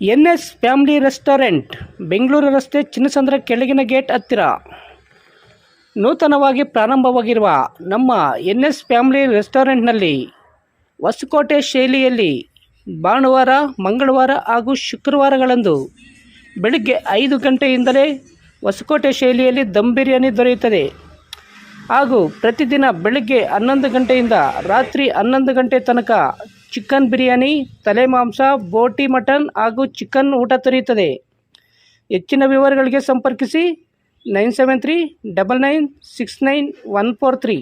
N S family restaurant, Bengaluru ರಸ್ತೆ ಚಿನ್ನಸಂದ್ರ ಕೆಳಗಿನ gate ಹತ್ತಿರ. ನೂತನವಾಗಿ ಪ್ರಾರಂಭವಾಗಿರುವ ನಮ್ಮ ಎನ್ ಎಸ್ ಫ್ಯಾಮಿಲಿ ರೆಸ್ಟೋರೆಂಟ್ನಲ್ಲಿ ಹೊಸಕೋಟೆ ಶೈಲಿಯಲ್ಲಿ ಭಾನುವಾರ, ಮಂಗಳವಾರ ಹಾಗೂ ಶುಕ್ರವಾರಗಳಂದು ಬೆಳಗ್ಗೆ ಐದು ಗಂಟೆಯಿಂದಲೇ ಹೊಸಕೋಟೆ ಶೈಲಿಯಲ್ಲಿ ದಮ್ ಬಿರಿಯಾನಿ ದೊರೆಯುತ್ತದೆ. ಹಾಗೂ ಪ್ರತಿದಿನ ಬೆಳಗ್ಗೆ ಹನ್ನೊಂದು ಗಂಟೆಯಿಂದ ರಾತ್ರಿ ಹನ್ನೊಂದು ಗಂಟೆ ತನಕ ಚಿಕನ್ ಬಿರಿಯಾನಿ, ತಲೆ ಮಾಂಸ, ಬೋಟಿ ಮಟನ್ ಹಾಗೂ ಚಿಕನ್ ಊಟ ದೊರೆಯುತ್ತದೆ. ಹೆಚ್ಚಿನ ವಿವರಗಳಿಗೆ ಸಂಪರ್ಕಿಸಿ nine seven three double nine six nine one four three.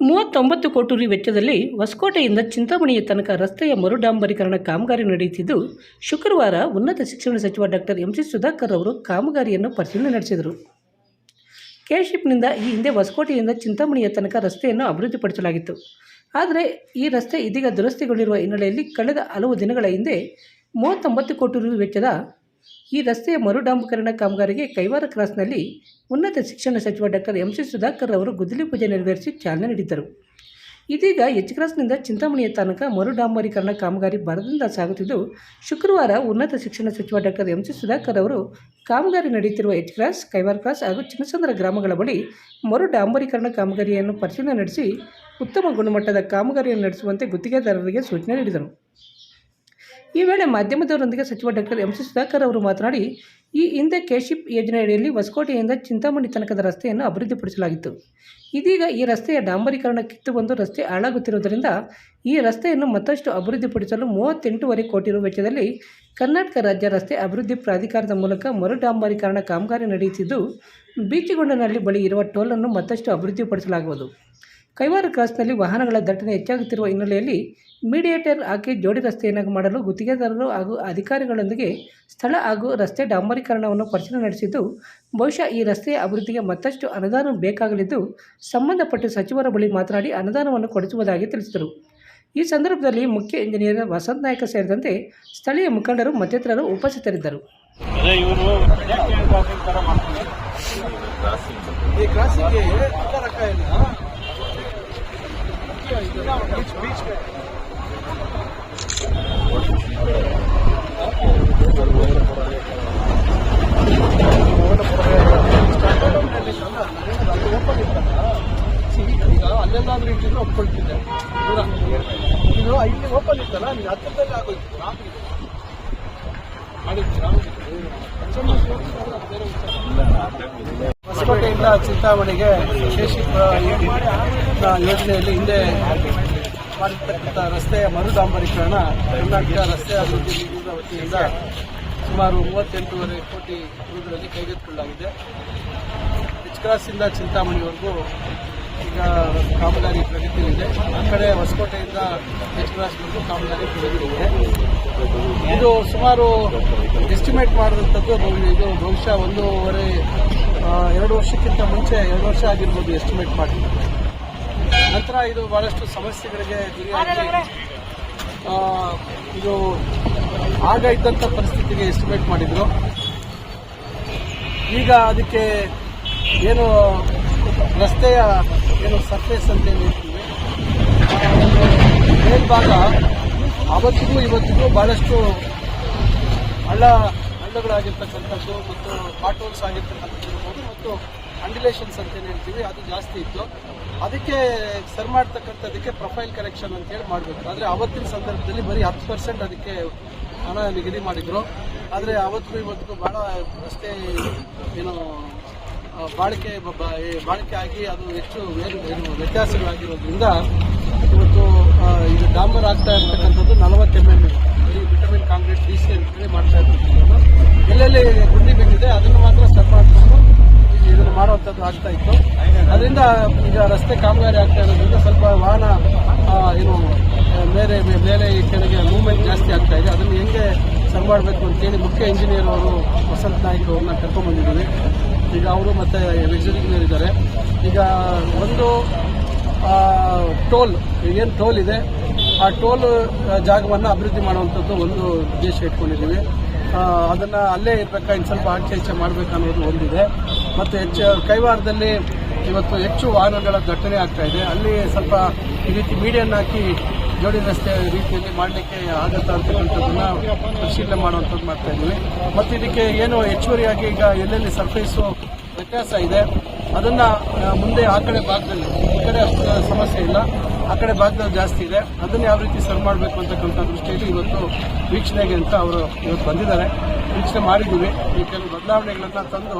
ಮೂವತ್ತೊಂಬತ್ತು ಕೋಟಿ ರು ವೆಚ್ಚದಲ್ಲಿ ಹೊಸಕೋಟೆಯಿಂದ ಚಿಂತಾಮಣಿಯ ತನಕ ರಸ್ತೆಯ ಮರುಡಾಂಬರೀಕರಣ ಕಾಮಗಾರಿ ನಡೆಯುತ್ತಿದ್ದು, ಶುಕ್ರವಾರ ಉನ್ನತ ಶಿಕ್ಷಣ ಸಚಿವ ಡಾಕ್ಟರ್ ಎಂ ಸಿ ಸುಧಾಕರ್ ಅವರು ಕಾಮಗಾರಿಯನ್ನು ಪರಿಶೀಲನೆ ನಡೆಸಿದರು. ಕೆಶಿಪ್ನಿಂದ ಈ ಹಿಂದೆ ಹೊಸಕೋಟೆಯಿಂದ ಚಿಂತಾಮಣಿಯ ತನಕ ರಸ್ತೆಯನ್ನು ಅಭಿವೃದ್ಧಿಪಡಿಸಲಾಗಿತ್ತು. ಆದರೆ ಈ ರಸ್ತೆ ಇದೀಗ ದುರಸ್ತಿಗೊಂಡಿರುವ ಹಿನ್ನೆಲೆಯಲ್ಲಿ ಕಳೆದ ಹಲವು ದಿನಗಳ ಹಿಂದೆ ಮೂವತ್ತೊಂಬತ್ತು ಕೋಟಿ ರು ವೆಚ್ಚದ ಈ ರಸ್ತೆಯ ಮರುಡಾಂಬಕರಣ ಕಾಮಗಾರಿಗೆ ಕೈವಾರ ಕ್ರಾಸ್ನಲ್ಲಿ ಉನ್ನತ ಶಿಕ್ಷಣ ಸಚಿವ ಡಾಕ್ಟರ್ ಎಂ ಸಿ ಸುಧಾಕರ್ ಅವರು ಗುದ್ದಲಿ ಪೂಜೆ ನೆರವೇರಿಸಿ ಚಾಲನೆ ನೀಡಿದ್ದರು. ಇದೀಗ ಎಚ್ ಕ್ರಾಸ್ನಿಂದ ಚಿಂತಾಮಣಿಯ ತನಕ ಮರುಡಾಂಬರೀಕರಣ ಕಾಮಗಾರಿ ಭರದಿಂದ ಸಾಗುತ್ತಿದ್ದು, ಶುಕ್ರವಾರ ಉನ್ನತ ಶಿಕ್ಷಣ ಸಚಿವ ಡಾಕ್ಟರ್ ಎಂ ಸಿ ಸುಧಾಕರ್ ಅವರು ಕಾಮಗಾರಿ ನಡೆಯುತ್ತಿರುವ ಎಚ್ ಕ್ರಾಸ್ ಕೈವಾರ್ ಕ್ರಾಸ್ ಹಾಗೂ ಚಿನ್ನಸಂದ್ರ ಗ್ರಾಮಗಳ ಬಳಿ ಮರು ಡಾಂಬರೀಕರಣ ಕಾಮಗಾರಿಯನ್ನು ಪರಿಶೀಲನೆ ನಡೆಸಿ ಉತ್ತಮ ಗುಣಮಟ್ಟದ ಕಾಮಗಾರಿಯನ್ನು ನಡೆಸುವಂತೆ ಗುತ್ತಿಗೆದಾರರಿಗೆ ಸೂಚನೆ ನೀಡಿದರು. ಈ ವೇಳೆ ಮಾಧ್ಯಮದವರೊಂದಿಗೆ ಸಚಿವ ಡಾಕ್ಟರ್ ಎಂ ಸಿ ಸುಧಾಕರ್ ಅವರು ಮಾತನಾಡಿ ಈ ಹಿಂದೆ ಕೆಶಿಪ್ ಯೋಜನೆಯಡಿಯಲ್ಲಿ ಹೊಸಕೋಟೆಯಿಂದ ಚಿಂತಾಮಣಿ ತನಕದ ರಸ್ತೆಯನ್ನು ಅಭಿವೃದ್ಧಿಪಡಿಸಲಾಗಿತ್ತು. ಇದೀಗ ಈ ರಸ್ತೆಯ ಡಾಂಬರೀಕರಣ ಕಿತ್ತು ಬಂದು ರಸ್ತೆ ಹಾಳಾಗುತ್ತಿರುವುದರಿಂದ ಈ ರಸ್ತೆಯನ್ನು ಮತ್ತಷ್ಟು ಅಭಿವೃದ್ಧಿಪಡಿಸಲು ಮೂವತ್ತೆಂಟೂವರೆ ಕೋಟಿ ರು ವೆಚ್ಚದಲ್ಲಿ ಕರ್ನಾಟಕ ರಾಜ್ಯ ರಸ್ತೆ ಅಭಿವೃದ್ಧಿ ಪ್ರಾಧಿಕಾರದ ಮೂಲಕ ಮರು ಡಾಂಬರೀಕರಣ ಕಾಮಗಾರಿ ನಡೆಯುತ್ತಿದ್ದು, ಬೀಚಿಗೊಂಡನಹಳ್ಳಿ ಬಳಿ ಇರುವ ಟೋಲನ್ನು ಮತ್ತಷ್ಟು ಅಭಿವೃದ್ಧಿಪಡಿಸಲಾಗುವುದು. ಕೈವಾರ ಕ್ರಾಸ್ನಲ್ಲಿ ವಾಹನಗಳ ದಟ್ಟಣೆ ಹೆಚ್ಚಾಗುತ್ತಿರುವ ಹಿನ್ನೆಲೆಯಲ್ಲಿ ಮೀಡಿಯೇಟರ್ ಹಾಕಿ ಜೋಡಿ ರಸ್ತೆಯನ್ನು ಮಾಡಲು ಗುತ್ತಿಗೆದಾರರು ಹಾಗೂ ಅಧಿಕಾರಿಗಳೊಂದಿಗೆ ಸ್ಥಳ ಹಾಗೂ ರಸ್ತೆ ಡಾಂಬರೀಕರಣವನ್ನು ಪರಿಶೀಲನೆ ನಡೆಸಿದ್ದು ಬಹುಶಃ ಈ ರಸ್ತೆಯ ಅಭಿವೃದ್ಧಿಗೆ ಮತ್ತಷ್ಟು ಅನುದಾನ ಬೇಕಾಗಲಿದ್ದು ಸಂಬಂಧಪಟ್ಟ ಸಚಿವರ ಬಳಿ ಮಾತನಾಡಿ ಅನುದಾನವನ್ನು ಕೊಡಿಸುವುದಾಗಿ ತಿಳಿಸಿದರು. ಈ ಸಂದರ್ಭದಲ್ಲಿ ಮುಖ್ಯ ಇಂಜಿನಿಯರ್ ವಸಂತ್ ನಾಯಕ ಸೇರಿದಂತೆ ಸ್ಥಳೀಯ ಮುಖಂಡರು ಮತ್ತಿತರರು ಉಪಸ್ಥಿತರಿದ್ದರು. ಕ್ರಾಸಿಗೆ ಎಲ್ಲ ರೊಕ್ಕ ಇಲ್ಲ ಬೀಚ್ ಬೀಚ್ ಈಗ ಅಲ್ಲೆಲ್ಲಾದ್ರೂ ಒಪ್ಕೊಳ್ತಿದ್ದೆ ದೂರ ಇದು ಓಪನ್ ಇತ್ತಲ್ಲ ಹತ್ತಿರದಲ್ಲಿ ಆಗೋಯ್ತು ಮಾಡಿದ್ದೀರಾ ಹೊಸಕೋಟೆಯಿಂದ ಚಿಂತಾಮಣಿಗೆ ಶೇಷಿಪುರ ಯೋಜನೆಯಲ್ಲಿ ಹಿಂದೆ ಮಾಡಿರ್ತಕ್ಕಂಥ ರಸ್ತೆಯ ಮರುದಾಂಬರಿಕರಣ ಕರ್ನಾಟಕ ರಸ್ತೆ ಅಭಿವೃದ್ಧಿ ನಿಗಮದ ವತಿಯಿಂದ ಸುಮಾರು ಮೂವತ್ತೆಂಟೂವರೆ ಕೋಟಿ ರೂಗಳಲ್ಲಿ ಕೈಗೆತ್ತಿಕೊಳ್ಳಲಾಗಿದೆ. ಎಚ್ ಕ್ರಾಸಿಂದ ಚಿಂತಾಮಣಿವರೆಗೂ ಈಗ ಕಾಮಗಾರಿ ಪ್ರಗತಿಯಲ್ಲಿದೆ. ಆ ಕಡೆ ಹೊಸಕೋಟೆಯಿಂದ ಎಚ್ ಕ್ರಾಸ್ವರೆಗೂ ಕಾಮಗಾರಿ ಪ್ರಗತಿಯಲ್ಲಿದೆ. ಇದು ಸುಮಾರು ಎಸ್ಟಿಮೇಟ್ ಮಾಡಿದಂಥದ್ದು ಬಹು- ಇದು ಬಹುಶಃ ಒಂದೂವರೆ ಎರಡು ವರ್ಷಕ್ಕಿಂತ ಮುಂಚೆ, ಎರಡು ವರ್ಷ ಆಗಿರ್ಬೋದು ಎಸ್ಟಿಮೇಟ್ ಮಾಡಿ ನಂತರ ಇದು ಬಹಳಷ್ಟು ಸಮಸ್ಯೆಗಳಿಗೆ ಇದು ಆಗ ಇದ್ದಂಥ ಪರಿಸ್ಥಿತಿಗೆ ಎಸ್ಟಿಮೇಟ್ ಮಾಡಿದ್ರು. ಈಗ ಅದಕ್ಕೆ ಏನು ರಸ್ತೆಯ ಏನು ಸರ್ಫೇಸ್ ಅಂತ ಏನು ಹೇಳ್ತೀವಿ? ಮೇಲ್ಭಾಗ ಅವತ್ತಿಗೂ ಇವತ್ತಿಗೂ ಬಹಳಷ್ಟು ಹಳ್ಳ ಹಳ್ಳಗಳಾಗಿರ್ತಕ್ಕಂಥದ್ದು ಮತ್ತು ಪಾಟೋಲ್ಸ್ ಆಗಿರ್ತಕ್ಕಂಥದ್ದು ಮತ್ತು ಅಂಡಿಲೇಷನ್ಸ್ ಅಂತ ಏನು ಹೇಳ್ತೀವಿ, ಅದು ಜಾಸ್ತಿ ಇತ್ತು. ಅದಕ್ಕೆ ಸರ್ ಮಾಡ್ತಕ್ಕಂಥದಕ್ಕೆ ಪ್ರೊಫೈಲ್ ಕರೆಕ್ಷನ್ ಅಂತೇಳಿ ಮಾಡಬೇಕು. ಆದರೆ ಅವತ್ತಿನ ಸಂದರ್ಭದಲ್ಲಿ ಬರೀ ಹತ್ತು ಪರ್ಸೆಂಟ್ ಅದಕ್ಕೆ ಹಣ ನಿಗದಿ ಮಾಡಿದ್ರು. ಆದರೆ ಅವತ್ತು ಇವತ್ತಿಗೂ ಭಾಳ ರಸ್ತೆ ಏನು ಬಾಳಿಕೆ ಬ- ಬ- ಬಾಳಿಕೆ ಆಗಿ ಅದು ಹೆಚ್ಚು ವ್ಯತ್ಯಾಸಗಳಾಗಿರೋದ್ರಿಂದ ಇವತ್ತು ಇದು ಡಾಂಬರ್ ಆಗ್ತಾ ಇರ್ತಕ್ಕಂಥದ್ದು ನಲವತ್ತು ಎಂ ಬರೀ ವಿಟಮಿನ್ ಕಾಂಕ್ರೀಟ್ ಡಿ ಸಿ ಅಂತೇಳಿ ಮಾಡ್ತಾ ಇರ್ತಕ್ಕಂಥದ್ದು. ಎಲ್ಲೆಲ್ಲಿ ಗುಂಡಿ ಬಿದ್ದಿದೆ ಅದನ್ನು ಮಾತ್ರ ಸ್ಟೆಪ್ ಮಾಡಿಕೊಂಡು ಇದನ್ನು ಮಾಡುವಂಥದ್ದು ಆಗ್ತಾ ಇತ್ತು. ಅದರಿಂದ ಈಗ ರಸ್ತೆ ಕಾಮಗಾರಿ ಆಗ್ತಾ ಇರೋದ್ರಿಂದ ಸ್ವಲ್ಪ ವಾಹನ ಏನು, ಮೇಲೆ ಮೇಲೆ ಈ ಕೆಳಗೆ ಮೂವ್ಮೆಂಟ್ ಜಾಸ್ತಿ ಆಗ್ತಾ ಇದೆ. ಅದನ್ನು ಹೆಂಗೆ ಸರಿ ಮಾಡಬೇಕು ಅಂತೇಳಿ ಮುಖ್ಯ ಇಂಜಿನಿಯರ್ ಅವರು ವಸಂತ ನಾಯ್ಕ ಅವ್ರನ್ನ ಕರ್ಕೊಂಡ್ಬಂದಿದ್ದೀವಿ. ಈಗ ಅವರು ಮತ್ತೆ ಇಂಜಿನಿಯರ್ ಇದ್ದಾರೆ. ಈಗ ಒಂದು ಟೋಲ್ ಏನು ಟೋಲ್ ಇದೆ? ಆ ಟೋಲ್ ಜಾಗವನ್ನು ಅಭಿವೃದ್ಧಿ ಮಾಡುವಂಥದ್ದು ಒಂದು ಉದ್ದೇಶ ಇಟ್ಕೊಂಡಿದ್ದೀವಿ. ಅದನ್ನು ಅದನ್ನ ಅಲ್ಲೇ ಇರ್ಬೇಕಾ ಇನ್ನು ಸ್ವಲ್ಪ ಆಚೆ ಈಚೆ ಮಾಡಬೇಕನ್ನೋದು ಒಂದಿದೆ. ಮತ್ತು ಹೆಚ್ಚು ಕೈವಾರದಲ್ಲಿ ಇವತ್ತು ಹೆಚ್ಚು ವಾಹನಗಳ ದಟ್ಟಣೆ ಆಗ್ತಾ ಇದೆ. ಅಲ್ಲಿ ಸ್ವಲ್ಪ ಈ ರೀತಿ ಮೀಡಿಯನ್ ಹಾಕಿ ಜೋಡಿ ರಸ್ತೆ ರೀತಿಯಲ್ಲಿ ಮಾಡಲಿಕ್ಕೆ ಆಗತ್ತಾ ಅಂತಕ್ಕಂಥದ್ದನ್ನ ಪರಿಶೀಲನೆ ಮಾಡುವಂಥದ್ದು ಮಾಡ್ತಾ ಇದ್ದೀವಿ. ಮತ್ತು ಇದಕ್ಕೆ ಏನು ಹೆಚ್ಚುವರಿಯಾಗಿ ಈಗ ಎಲ್ಲೆಲ್ಲಿ ಸರ್ಫೇಸು ವ್ಯತ್ಯಾಸ ಇದೆ, ಅದನ್ನ ಮುಂದೆ ಆ ಕಡೆ ಭಾಗದಲ್ಲಿ, ಈ ಕಡೆ ಸಮಸ್ಯೆ ಇಲ್ಲ. ಆ ಕಡೆ ಭಾಗದಲ್ಲಿ ಜಾಸ್ತಿ ಇದೆ. ಅದನ್ನ ಯಾವ ರೀತಿ ಸರ್ವ್ ಮಾಡಬೇಕು ಅಂತಕ್ಕಂಥ ದೃಷ್ಟಿಯಲ್ಲಿ ಇವತ್ತು ವೀಕ್ಷಣೆಗೆ ಅಂತ ಅವರು ಇವತ್ತು ಬಂದಿದ್ದಾರೆ. ವೀಕ್ಷಣೆ ಮಾಡಿದ್ದೀವಿ. ಈ ಕೆಲವು ಬದಲಾವಣೆಗಳನ್ನು ತಂದು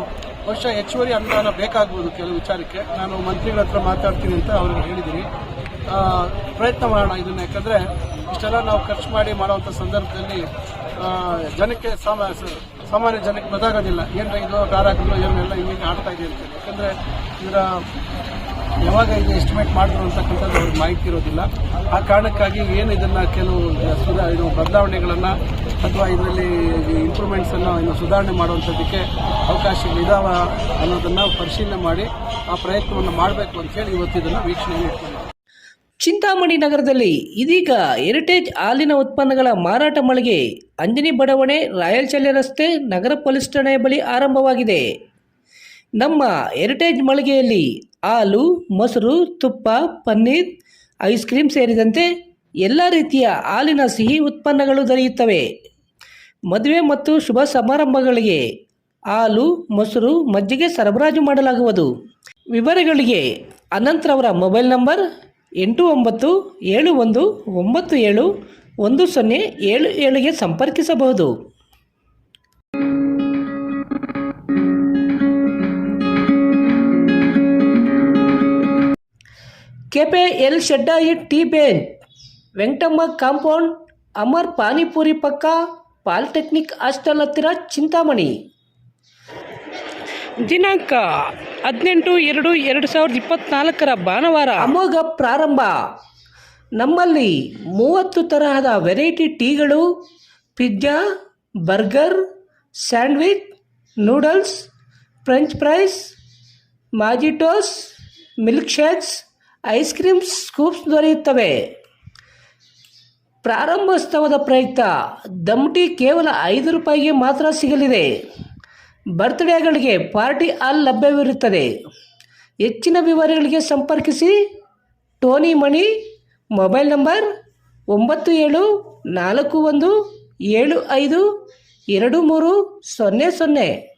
ವರ್ಷ ಹೆಚ್ಚುವರಿ ಅನುದಾನ ಬೇಕಾಗ್ಬೋದು ಕೆಲವು ವಿಚಾರಕ್ಕೆ. ನಾನು ಮಂತ್ರಿಗಳ ಹತ್ರ ಮಾತಾಡ್ತೀನಿ ಅಂತ ಅವ್ರಿಗೆ ಹೇಳಿದ್ದೀನಿ. ಪ್ರಯತ್ನ ಮಾಡೋಣ ಇದನ್ನ. ಯಾಕಂದ್ರೆ ಇಷ್ಟೆಲ್ಲ ನಾವು ಖರ್ಚು ಮಾಡಿ ಮಾಡುವಂಥ ಸಂದರ್ಭದಲ್ಲಿ ಜನಕ್ಕೆ ಸಾಮ ಸಾಮಾನ್ಯ ಜನಕ್ಕೆ ಗೊತ್ತಾಗೋದಿಲ್ಲ ಏನ್ರ ಇದು ಕಾರಾಗಲು ಇವನ್ನೆಲ್ಲ ಹಿಂಗೆ ಆಡ್ತಾ ಇದೆ ಅಂತ. ಯಾಕಂದ್ರೆ ಇದರ ಯಾವಾಗ ಇದು ಎಸ್ಟಿಮೇಟ್ ಮಾಡಿದ್ರು ಅಂತಕ್ಕಂಥದ್ದು ಅವ್ರಿಗೆ ಮಾಹಿತಿ ಇರೋದಿಲ್ಲ. ಆ ಕಾರಣಕ್ಕಾಗಿ ಏನು ಇದನ್ನು ಕೆಲವು ಸುಧಾ ಇದು ಬದಲಾವಣೆಗಳನ್ನು ಅಥವಾ ಇದರಲ್ಲಿ ಇಂಪ್ರೂವ್ಮೆಂಟ್ಸನ್ನು ಇನ್ನು ಸುಧಾರಣೆ ಮಾಡುವಂಥದ್ದಕ್ಕೆ ಅವಕಾಶಗಳಿದಾವ ಅನ್ನೋದನ್ನು ಪರಿಶೀಲನೆ ಮಾಡಿ ಆ ಪ್ರಯತ್ನವನ್ನು ಮಾಡಬೇಕು ಅಂತ ಹೇಳಿ ಇವತ್ತು ಇದನ್ನು ವೀಕ್ಷಣೆ ಚಿಂತಾಮಣಿ ನಗರದಲ್ಲಿ ಇದೀಗ ಹೆರಿಟೇಜ್ ಹಾಲಿನ ಉತ್ಪನ್ನಗಳ ಮಾರಾಟ ಮಳಿಗೆ ಅಂಜನಿ ಬಡಾವಣೆ ರಾಯಲ್ ರಸ್ತೆ ನಗರ ಪೊಲೀಸ್ ಠಾಣೆಯ ಬಳಿ ಆರಂಭವಾಗಿದೆ. ನಮ್ಮ ಹೆರಿಟೇಜ್ ಮಳಿಗೆಯಲ್ಲಿ ಹಾಲು, ಮೊಸರು, ತುಪ್ಪ, ಪನ್ನೀರ್ ಐಸ್ ಕ್ರೀಮ್ ಸೇರಿದಂತೆ ಎಲ್ಲ ರೀತಿಯ ಹಾಲಿನ ಸಿಹಿ ಉತ್ಪನ್ನಗಳು ದೊರೆಯುತ್ತವೆ. ಮದುವೆ ಮತ್ತು ಶುಭ ಸಮಾರಂಭಗಳಿಗೆ ಹಾಲು, ಮೊಸರು ಮಜ್ಜಿಗೆ ಸರಬರಾಜು ಮಾಡಲಾಗುವುದು. ವಿವರಗಳಿಗೆ ಅನಂತರವರ ಮೊಬೈಲ್ ನಂಬರ್ ಎಂಟು ಒಂಬತ್ತು ಏಳು ಒಂದು ಒಂಬತ್ತು ಏಳು ಒಂದು ಸೊನ್ನೆ ಏಳು ಏಳಿಗೆ ಸಂಪರ್ಕಿಸಬಹುದು. ಕೆಪೆ ಎಲ್ ಶೆಡ್ಡಾಯಿ ಟಿ ಬೇನ್ ವೆಂಕಟಮ್ಮ ಕಾಂಪೌಂಡ್ ಅಮರ್ ಪಾನಿಪುರಿ ಪಕ್ಕ ಪಾಲಿಟೆಕ್ನಿಕ್ ಹಾಸ್ಟೆಲ್ ಹತ್ತಿರ ಚಿಂತಾಮಣಿ. ದಿನಾಂಕ ಹದಿನೆಂಟು ಎರಡು ಎರಡು ಸಾವಿರದ ಇಪ್ಪತ್ನಾಲ್ಕರ ಭಾನುವಾರ. ಅಮೋಘ ಪ್ರಾರಂಭ. ನಮ್ಮಲ್ಲಿ ಮೂವತ್ತು ತರಹದ variety ಟೀಗಳು pizza burger sandwich noodles French fries mojitos milk shakes ice cream scoops ದೊರೆಯುತ್ತವೆ. ಪ್ರಾರಂಭೋತ್ಸವದ ಪ್ರಯುಕ್ತ ದಮ್ಟಿ ಕೇವಲ ಐದು ರೂಪಾಯಿಗೆ ಮಾತ್ರ ಸಿಗಲಿದೆ. ಬರ್ತ್ಡೇಗಳಿಗೆ ಪಾರ್ಟಿ ಹಾಲ್ ಲಭ್ಯವಿರುತ್ತದೆ. ಹೆಚ್ಚಿನ ವಿವರಗಳಿಗೆ ಸಂಪರ್ಕಿಸಿ ಟೋನಿ ಮಣಿ, ಮೊಬೈಲ್ ನಂಬರ್ ಒಂಬತ್ತು ಏಳು ನಾಲ್ಕು ಒಂದು ಏಳು ಐದು ಎರಡು ಮೂರು ಸೊನ್ನೆ ಸೊನ್ನೆ.